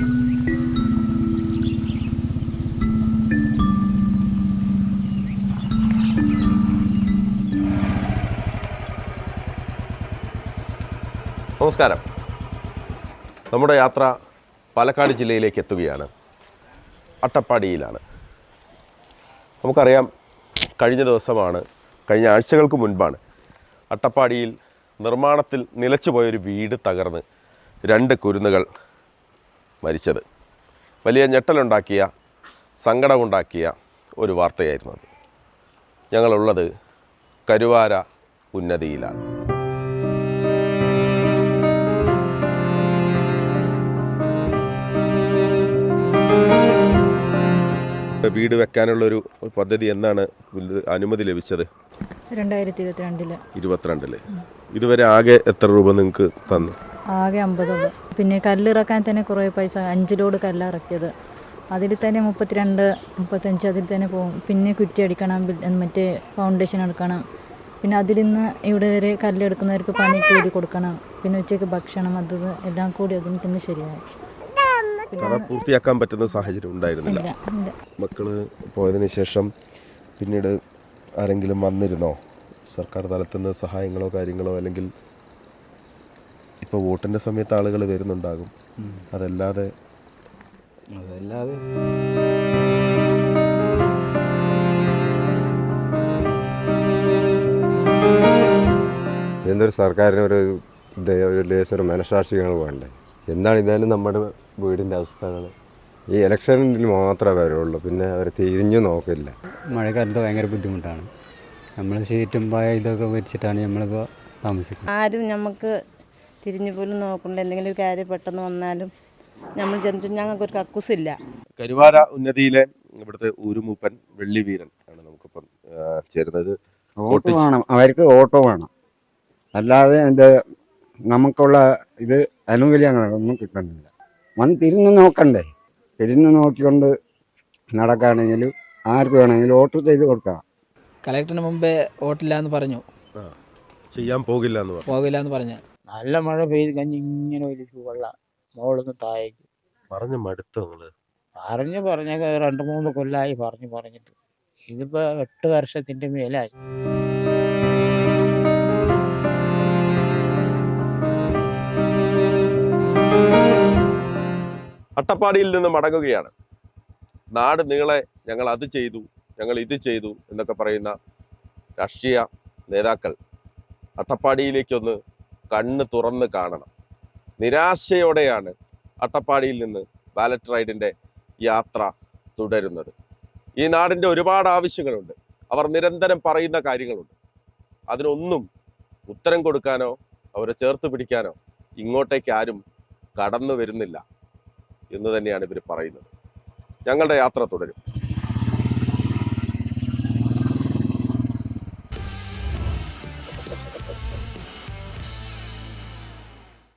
നമസ്കാരം. നമ്മുടെ യാത്ര പാലക്കാട് ജില്ലയിലേക്ക് എത്തുകയാണ്. അട്ടപ്പാടിയിലാണ്. നമുക്കറിയാം കഴിഞ്ഞ ദിവസമാണ് കഴിഞ്ഞ ആഴ്ചകൾക്ക് മുൻപാണ് അട്ടപ്പാടിയിൽ നിർമ്മാണത്തിൽ നിലച്ചുപോയൊരു വീട് തകർന്ന് രണ്ട് കുരുന്നുകൾ മരിച്ചത്. വലിയ ഞെട്ടലുണ്ടാക്കിയ സങ്കടമുണ്ടാക്കിയ ഒരു വാർത്തയായിരുന്നു അത്. ഞങ്ങളുള്ളത് കരുവാര ഉന്നതിയിലാണ്. വീട് വെക്കാനുള്ളൊരു പദ്ധതി എന്നാണ് അനുമതി ലഭിച്ചത്? രണ്ടായിരത്തി ഇരുപത്തിരണ്ടിൽ. ഇരുപത്തിരണ്ടിൽ ഇതുവരെ ആകെ എത്ര രൂപ നിങ്ങൾക്ക് തന്നു? ആകെ അമ്പതുള്ളൂ പിന്നെ കല്ലിറക്കാൻ തന്നെ കുറേ പൈസ അഞ്ച് ലോഡ് കല്ലിറക്കിയത്. അതിൽ തന്നെ മുപ്പത്തിരണ്ട് മുപ്പത്തഞ്ച് അതിൽ തന്നെ പോകും. പിന്നെ കുറ്റി അടിക്കണം മറ്റേ ഫൗണ്ടേഷൻ എടുക്കണം. പിന്നെ അതിൽ നിന്ന് ഇവിടെ വരെ കല്ലെടുക്കുന്നവർക്ക് പണി കൂടി കൊടുക്കണം. പിന്നെ ഉച്ചയ്ക്ക് ഭക്ഷണം അത് എല്ലാം കൂടി അതിന് തന്നെ ശരിയായി പൂർത്തിയാക്കാൻ പറ്റുന്ന സാഹചര്യം ഉണ്ടായിരുന്നില്ല. മക്കൾ പോയതിന് ശേഷം പിന്നീട് ആരെങ്കിലും വന്നിരുന്നോ? സർക്കാർ തലത്തിൽ നിന്ന് സഹായങ്ങളോ കാര്യങ്ങളോ അല്ലെങ്കിൽ ഇപ്പോൾ വോട്ടിന്റെ സമയത്ത് ആളുകൾ വരുന്നുണ്ടാകും. അതല്ലാതെ അതല്ലാതെ എന്തൊരു സർക്കാരിന് ഒരു ഒരു ലേശം ഒരു മനസാക്ഷികൾ വേണ്ടേ എന്താണ് ഇതായാലും നമ്മുടെ വീടിന്റെ അവസ്ഥകൾ ഈ ഇലക്ഷനിൽ മാത്രമേ വരുള്ളൂ. പിന്നെ അവർ തിരിഞ്ഞു നോക്കില്ല. മഴക്കാലത്ത് ഭയങ്കര ബുദ്ധിമുട്ടാണ്. നമ്മൾ ഷീറ്റും പായ ഇതൊക്കെ വെച്ചിട്ടാണ് നമ്മളിപ്പോൾ താമസിക്കുന്നത്. ആരും നമുക്ക് തിരിഞ്ഞു പോലും നോക്കണില്ല എന്തെങ്കിലും ഒരു കാര്യം പെട്ടെന്ന് വന്നാലും നമ്മൾ ജനിച്ചു ഞങ്ങൾക്കൊരു കക്കൂസില്ല കരുവാര ഉന്നതിയിലെ ഇവിടുത്തെ ഊരുമൂപ്പൻ വെള്ളിവീരൻ ആണ് നമുക്കിപ്പം ചേരുന്നത്. ഓട്ടോ വേണം. അവർക്ക് ഓട്ടോ വേണം. അല്ലാതെ എന്റെ നമുക്കുള്ള ഇത് ആനുകൂല്യങ്ങളൊന്നും കിട്ടുന്നില്ല. മൺ തിരിഞ്ഞു നോക്കണ്ടേ? തിരിഞ്ഞു നോക്കിക്കൊണ്ട് നടക്കുകയാണെങ്കിൽ ആർക്ക് വേണമെങ്കിലും ഓട്ടോ ചെയ്ത് കൊടുക്കാം. കലക്ടറിന് മുമ്പേ ഓട്ടില്ല എന്ന് പറഞ്ഞു ചെയ്യാൻ പോകില്ല എന്ന് പറഞ്ഞു. പോകില്ല എന്ന് പറഞ്ഞു. നല്ല മഴ പെയ്ത് കഴിഞ്ഞ് ഇങ്ങനെ ഒലിച്ചു വെള്ളം മോളിന്ന് താഴേക്ക്. പറഞ്ഞ മടുത്തോ നിങ്ങൾ? പറഞ്ഞ് പറഞ്ഞ രണ്ട് മൂന്ന് കൊല്ലായി പറഞ്ഞു പറഞ്ഞിട്ട്. ഇതിപ്പോ എട്ട് വർഷത്തിന്റെ മേലായി. അട്ടപ്പാടിയിൽ നിന്ന് മടങ്ങുകയാണ്. നാട് നിങ്ങളെ ഞങ്ങൾ അത് ചെയ്തു ഞങ്ങൾ ഇത് ചെയ്തു എന്നൊക്കെ പറയുന്ന രാഷ്ട്രീയ നേതാക്കൾ അട്ടപ്പാടിയിലേക്കൊന്ന് കണ്ണ് തുറന്ന് കാണണം. നിരാശയോടെയാണ് അട്ടപ്പാടിയിൽ നിന്ന് ബാലറ്റ് റൈഡിന്റെ യാത്ര തുടരുന്നത്. ഈ നാടിന്റെ ഒരുപാട് ആവശ്യങ്ങളുണ്ട്. അവർ നിരന്തരം പറയുന്ന കാര്യങ്ങളുണ്ട്. അതിനൊന്നും ഉത്തരം കൊടുക്കാനോ അവരെ ചേർത്ത് പിടിക്കാനോ ഇങ്ങോട്ടേക്ക് ആരും കടന്നു വരുന്നില്ല എന്ന് തന്നെയാണ് ഇവർ പറയുന്നത്. ഞങ്ങളുടെ യാത്ര തുടരും.